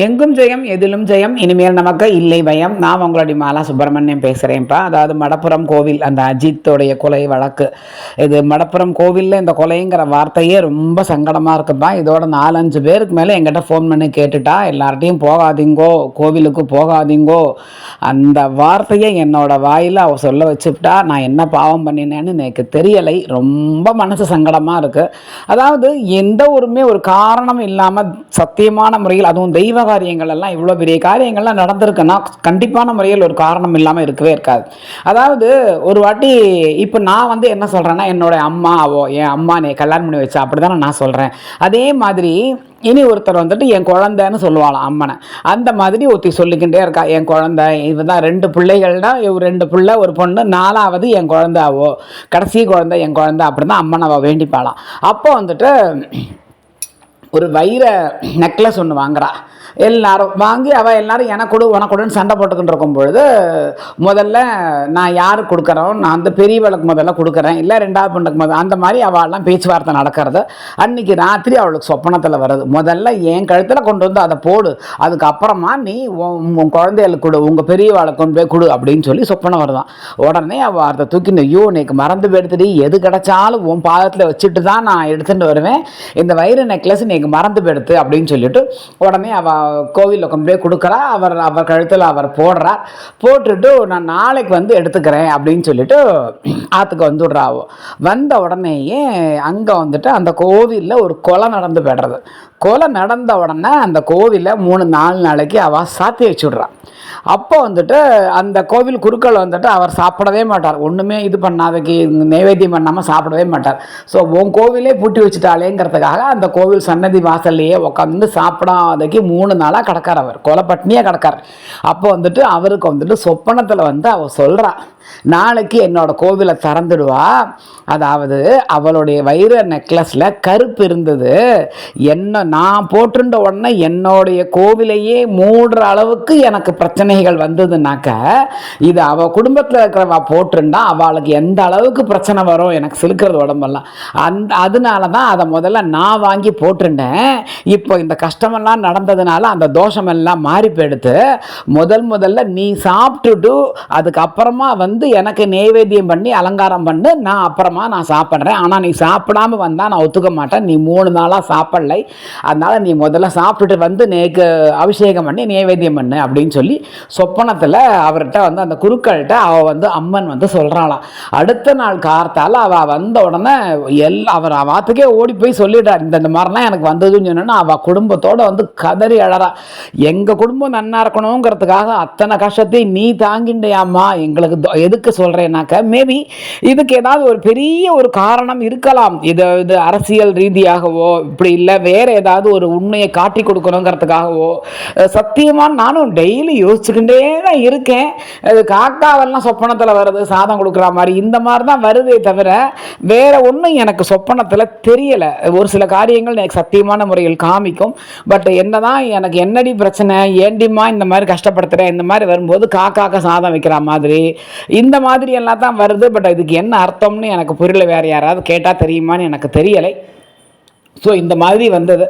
எங்கும் ஜெயம் எதிலும் ஜெயம் இனிமேல் நமக்கு இல்லை பயம். நான் உங்களுடைய மாலா சுப்பிரமணியம் பேசுகிறேன்ப்பா அதாவது மடப்புறம் கோவில் அந்த அஜித்தோடைய கொலை வழக்கு. இது மடப்புறம் கோவிலில் இந்த கொலைங்கிற வார்த்தையே ரொம்ப சங்கடமாக இருக்குப்பா. இதோட நாலஞ்சு பேருக்கு மேலே எங்கிட்ட ஃபோன் பண்ணி கேட்டுட்டா எல்லார்ட்டையும் போகாதீங்கோ கோவிலுக்கு போகாதீங்கோ. அந்த வார்த்தையை என்னோட வாயில் அவ சொல்ல வச்சுவிட்டா நான் என்ன பாவம் பண்ணினேன்னு எனக்கு தெரியலை. ரொம்ப மனசு சங்கடமாக இருக்குது அதாவது எந்த ஒருமே ஒரு காரணம் இல்லாமல் சத்தியமான முறையில் அதுவும் தெய்வ காரியங்கள் எல்லாம் இவ்வளோ பெரிய காரியங்கள்லாம் நடந்திருக்குன்னா கண்டிப்பான முறையில் ஒரு காரணம் இல்லாமல் இருக்கவே இருக்காது. அதாவது ஒரு வாட்டி இப்போ நான் வந்து என்ன சொல்கிறேன்னா என்னோட அம்மாவோ என் அம்மா நீ கல்யாணம் பண்ணி வச்சா அப்படி தானே நான் சொல்கிறேன் அதே மாதிரி இனி ஒருத்தர் வந்துட்டு என் குழந்தைன்னு சொல்லுவாளாம் அம்மனை. அந்த மாதிரி ஒருத்தி சொல்லிக்கிட்டே இருக்கா என் குழந்தை இவ தான் ரெண்டு பிள்ளைகள்னா ரெண்டு பிள்ளை ஒரு பொண்ணு நாலாவது என் குழந்தாவோ கடைசி குழந்தை என் குழந்தை அப்படி தான் அம்மனை அவள் வேண்டிப்பாளாம். அப்போ வந்துட்டு ஒரு வைர நெக்லஸ் ஒன்று வாங்குறா. எல்லாரும் வாங்கி அவள் எல்லாரும் எனக்கு கொடு உனக்கு கொடுன்னு சண்டை போட்டுக்கிட்டு இருக்கும் பொழுது முதல்ல நான் யாருக்கு கொடுக்குறோம்? நான் அந்த பெரியவளுக்கு முதல்ல கொடுக்குறேன். இல்லை ரெண்டாவது பொண்ணுக்கு முதல்ல அந்த மாதிரி அவள்லாம் பேச்சுவார்த்தை நடக்கிறது. அன்னைக்கு ராத்திரி அவளுக்கு சொப்பனத்தில் வருது. முதல்ல என் கழுத்தில் கொண்டு வந்து அதை போடு. அதுக்கப்புறமா நீ உன் உன் குழந்தைகளுக்கு கொடு. உங்கள் பெரியவாளை கொண்டு போய் கொடு அப்படின்னு சொல்லி சொப்பனம் வருதான். உடனே அவள் அதை தூக்கின்னு ஐயோ இன்னைக்கு மறந்து போயிடுத்துடி எது கிடச்சாலும் உன் பாதத்தில் வச்சுட்டு தான் நான் எடுத்துகிட்டு வருவேன். இந்த வயிறு நெக்லஸ் நீங்க மறந்து போயிடுத்து அப்படின்னு சொல்லிட்டு உடனே அவள் கோவிலில் கொண்டு போய் கொடுக்குறா. அவர் அவர் கழுத்தில் அவர் போடுறா போட்டுட்டு நான் நாளைக்கு வந்து எடுத்துக்கிறேன் அப்படின்னு சொல்லிட்டு ஆற்றுக்கு வந்து வந்த உடனேயே அங்கே வந்துட்டு அந்த கோவிலில் ஒரு கொலை நடந்து போய்டுறது. கொலை நடந்த உடனே அந்த கோவிலை மூணு நாலு நாளைக்கு அவள் சாத்தி வச்சுடுறான் அப்போ வந்துட்டு அந்த கோவில் குருக்கள் வந்துட்டு அவர் சாப்பிடவே மாட்டார். ஒன்றுமே இது பண்ணாதக்கு நைவேத்தியம் பண்ணாமல் சாப்பிடவே மாட்டார். ஸோ உன் கோவிலே பூட்டி வச்சுட்டாலேங்கிறதுக்காக அந்த கோவில் சன்னதி வாசல்லையே உட்காந்து சாப்பிடாதக்கு மூணு நாளாக கிடக்கார் அவர். கொலை பட்னியாக கிடக்கார். அப்போ வந்துட்டு அவருக்கு வந்துட்டு சொப்பனத்தில் வந்து அவள் சொல்கிறான் நாளைக்கு என்னோட கோவிலை திறந்துடுவா. அதாவது அவளுடைய வைர நெக்லஸில் கருப்பு இருந்தது. என்ன நான் போட்டிருந்த உடனே என்னுடைய கோவிலையே மூடுற அளவுக்கு எனக்கு பிரச்சனைகள் வந்ததுனாக்க இது அவள் குடும்பத்தில் இருக்கிறவ போட்டிருந்தா அவளுக்கு எந்த அளவுக்கு பிரச்சனை வரும் எனக்கு சிலுக்கிறது உடம்பெல்லாம். அந்த அதனால தான் அதை முதல்ல நான் வாங்கி போட்டிருந்தேன். இப்போ இந்த கஷ்டமெல்லாம் நடந்ததுனால அந்த தோஷமெல்லாம் மாறி போயிடுத்து முதல் முதல்ல நீ சாப்பிட்டுட்டு அதுக்கப்புறமா வந்து வந்து எனக்கு நெய்வேத்தியம் பண்ணி அலங்காரம் பண்ணு நான் அப்புறமா நான் சாப்பிட்றேன். ஆனால் நீ சாப்பிடாம வந்தால் நான் ஒத்துக்க மாட்டேன். நீ மூணு நாளாக சாப்பிடலை. அதனால் நீ முதல்ல சாப்பிட்டுட்டு வந்து நேக்கு அபிஷேகம் பண்ணி நெய்வேத்தியம் பண்ணு அப்படின்னு சொல்லி சொப்பனத்தில் அவர்கிட்ட வந்து அந்த குருக்கள்கிட்ட அவள் வந்து அம்மன் வந்து சொல்கிறாளாம் அடுத்த நாள் கார்த்தால் அவள் வந்த உடனே எல் அவர் அவாத்துக்கே ஓடி போய் சொல்லிட்டார். இந்த இந்த மாதிரிலாம் எனக்கு வந்ததுன்னு சொன்னோன்னா அவள் குடும்பத்தோடு வந்து கதறி அழறா. எங்கள் குடும்பம் நன்னா இருக்கணுங்கிறதுக்காக அத்தனை கஷ்டத்தையும் நீ தாங்கிண்டியாம்மா எங்களுக்கு எதுக்கு சொல்கிறேன்னாக்க மேபி இதுக்கு ஏதாவது ஒரு பெரிய ஒரு காரணம் இருக்கலாம். இது இது அரசியல் ரீதியாகவோ இப்படி இல்லை வேற ஏதாவது ஒரு உண்மையை காட்டி கொடுக்கணுங்கிறதுக்காகவோ சத்தியமாக நானும் டெய்லி யோசிச்சுக்கிட்டே தான் இருக்கேன். அது காக்காவெல்லாம் சொப்பனத்தில் வருது சாதம் கொடுக்குற மாதிரி. இந்த மாதிரி தான் வருதே தவிர வேற ஒன்றும் எனக்கு சொப்பனத்தில் தெரியலை. ஒரு சில காரியங்கள் எனக்கு சத்தியமான முறையில் காமிக்கும். பட் என்னதான் எனக்கு என்னடி பிரச்சனை ஏண்டிம்மா இந்த மாதிரி கஷ்டப்படுத்துகிறேன் இந்த மாதிரி வரும்போது காக்காக்க சாதம் வைக்கிற மாதிரி இந்த மாதிரி எல்லாம் தான் வருது பட் இதுக்கு என்ன அர்த்தம்னு எனக்கு புரியல வேறு யாராவது கேட்டால் தெரியுமான்னு எனக்கு தெரியலை. ஸோ இந்த மாதிரி வந்தது.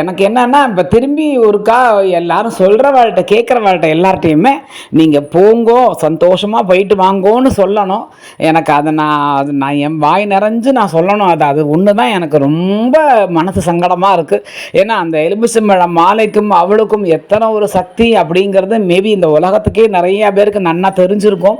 எனக்கு என்னென்னா இப்போ திரும்பி ஒருக்கா எல்லாரும் சொல்கிறவாழ்கிட்ட கேட்குறவாள்கிட்ட எல்லார்ட்டையுமே நீங்கள் போங்கோ சந்தோஷமாக போயிட்டு வாங்கோன்னு சொல்லணும். எனக்கு அதை நான் அது நான் என் வாய் நிறைஞ்சு நான் சொல்லணும். அது அது ஒன்று தான் எனக்கு ரொம்ப மனசு சங்கடமாக இருக்குது ஏன்னா அந்த எலுமிச்சம்பழம் மாலைக்கும் அவளுக்கும் எத்தனை ஒரு சக்தி அப்படிங்கிறது மேபி இந்த உலகத்துக்கே நிறையா பேருக்கு நன்னா தெரிஞ்சிருக்கும்.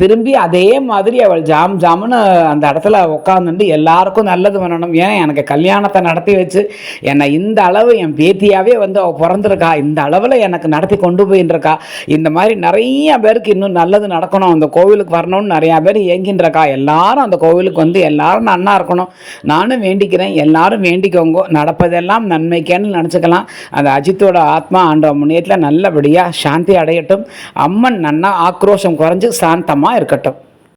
திரும்பி அதே மாதிரி அவள் ஜாம் ஜாமுன்னு அந்த இடத்துல உட்காந்துட்டு எல்லாருக்கும் நல்லது பண்ணணும். ஏன் எனக்கு கல்யாணத்தை நடத்தி வச்சு என்னை இந்த அளவு என் பேத்தியாகவே வந்து அவள் பிறந்திருக்கா இந்த அளவில் எனக்கு நடத்தி கொண்டு போயின்றிருக்கா. இந்த மாதிரி நிறைய பேருக்கு இன்னும் நல்லது நடக்கணும். அந்த கோவிலுக்கு வரணும்னு நிறையா பேர் இயங்கின்றிருக்கா எல்லாரும் அந்த கோவிலுக்கு வந்து எல்லாரும் நன்னா இருக்கணும். நானும் வேண்டிக்கிறேன். எல்லாரும் வேண்டிக்கோங்க. நடப்பதெல்லாம் நன்மைக்கேன்னு நினச்சிக்கலாம். அந்த அஜித்தோட ஆத்மா ஆண்ட முன்னேற்றில் நல்லபடியாக சாந்தி அடையட்டும். அம்மன் நன்னா ஆக்ரோஷம் குறைஞ்சு சாந்தமாக இருக்கட்டும்.